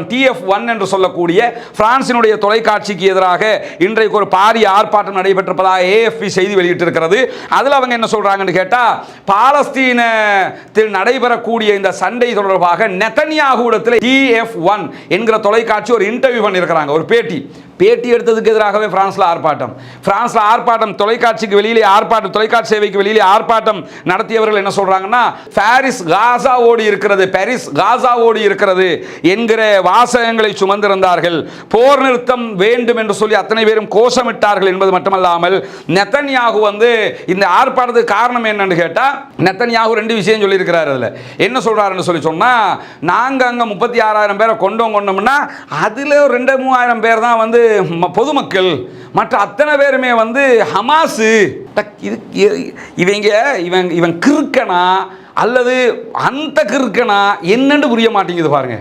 DF one என்று சொல்லக்கூடிய பிரான்சினுடைய தொலைக்காட்சிக்கு எதிராக இன்றைக்கு ஒரு பாரிய ஆர்ப்பாட்டம் நடைபெற்றிருப்பதாக ஏஎஃப்பி செய்தி வெளியிட்டிருக்கிறது. அதில் அவங்க என்ன சொல்கிறாங்கன்னு கேட்டால் பாலஸ்தீனத்தில் நடைபெறக்கூடிய இந்த சண்டை தொடர்பாக நெத்தனியாகுடத்தில் டிஎஃப் ஒன் என்கிற தொலைக்காட்சி ஒரு இன்டர்வியூ பண்ணியிருக்கிறாங்க ஒரு பேட்டி. பேட்டி எடுத்ததுக்கு எதிராகவே பிரான்ஸில் ஆர்ப்பாட்டம். பிரான்ஸில் ஆர்ப்பாட்டம் தொலைக்காட்சிக்கு வெளியிலே ஆர்ப்பாட்டம் தொலைக்காட்சி சேவைக்கு வெளியிலே ஆர்ப்பாட்டம் நடத்தியவர்கள் என்ன சொல்கிறாங்கன்னா பாரிஸ் காசாவோடு இருக்கிறது பாரிஸ் காசாவோடு இருக்கிறது என்கிற வாசகங்களை சுமந்திருந்தார்கள். போர் நிறுத்தம் வேண்டும் என்று சொல்லி அத்தனை பேரும் கோஷமிட்டார்கள் என்பது மட்டுமல்லாமல் நெத்தன்யாகு வந்து இந்த ஆர்ப்பாட்டத்துக்கு காரணம் என்னன்னு கேட்டால் நெத்தன்யாகு ரெண்டு விஷயம் சொல்லியிருக்கிறார் அதில். என்ன சொல்கிறாருன்னு சொல்லி சொன்னால் நாங்கள் அங்கே முப்பத்தி ஆறாயிரம் பேரை கொண்டோம் கொண்டோம்னா அதில் ரெண்டு மூவாயிரம் பேர் தான் வந்து பொதுமக்கள் மற்ற அத்தனை பேருமே வந்து ஹமாஸு. டக், இது இவங்க இவன் இவன் கிறுக்கனா அல்லது அந்த கிறுக்கனா என்னன்னு புரிய மாட்டேங்குது பாருங்க.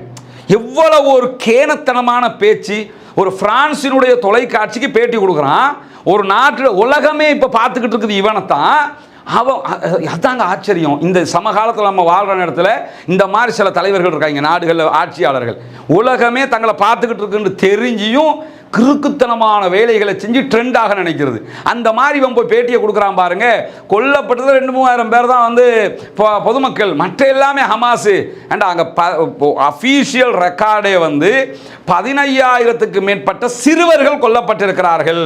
எவ்வளவு ஒரு கேனத்தனமான பேச்சு ஒரு பிரான்சினுடைய தொலைக்காட்சிக்கு பேட்டி கொடுக்குறான். ஒரு நாட்டில் உலகமே இப்போ பார்த்துக்கிட்டு இருக்குது இவனைத்தான். அவன் அதாங்க ஆச்சரியம். இந்த சமகாலத்தில் நம்ம வாழ்கிற இடத்துல இந்த மாதிரி சில தலைவர்கள் இருக்காங்க நாடுகளில் ஆட்சியாளர்கள். உலகமே தங்களை பார்த்துக்கிட்டு இருக்குன்னு தெரிஞ்சியும் கிறுக்குத்தனமான வேலைகளை செஞ்சு ட்ரெண்டாக நினைக்கிறது. அந்த மாதிரி இவன் போய் பேட்டியை கொடுக்குறான் பாருங்க. கொல்லப்பட்டது ரெண்டு மூவாயிரம் பேர் தான் வந்து பொதுமக்கள். மற்ற எல்லாமே ஹமாஸு. அண்ட் அங்கே அஃபீஷியல் ரெக்கார்டே வந்து பதினையாயிரத்துக்கு மேற்பட்ட சிறுவர்கள் கொல்லப்பட்டிருக்கிறார்கள்.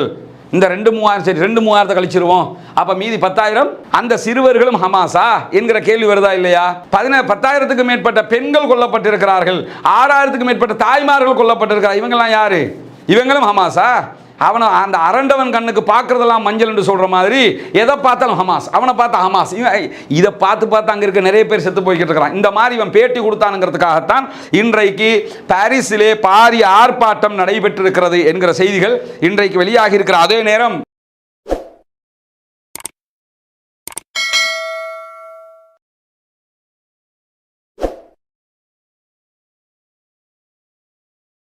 இந்த ரெண்டு மூவாயிரம் சரி ரெண்டு மூவாயிரத்தை கழிச்சிருவோம். அப்ப மீதி பத்தாயிரம் அந்த சிறுவர்களும் ஹமாஸா? என்கிற கேள்வி வருதா இல்லையா? பதின பத்தாயிரத்துக்கு மேற்பட்ட பெண்கள் கொல்லப்பட்டிருக்கிறார்கள். ஆறாயிரத்துக்கு மேற்பட்ட தாய்மார்கள் கொல்லப்பட்டிருக்கிறார். இவங்கெல்லாம் யாரு? இவங்களும் ஹமாஸா? அவனை அந்த அரண்டவன் கண்ணுக்கு பார்க்குறதெல்லாம் மஞ்சள் என்று சொல்கிற மாதிரி எதை பார்த்தாலும் ஹமாஸ். அவனை பார்த்தா ஹமாஸ். இவன் இதை பார்த்து பார்த்து அங்கே இருக்க நிறைய பேர் செத்து போய்கிட்டு இருக்கிறான். இந்த மாதிரி இவன் பேட்டி கொடுத்தானுங்கிறதுக்காகத்தான் இன்றைக்கு பாரிஸிலே பாரிய ஆர்ப்பாட்டம் நடைபெற்றிருக்கிறது என்கிற செய்திகள் இன்றைக்கு வெளியாகி இருக்கிற அதே நேரம்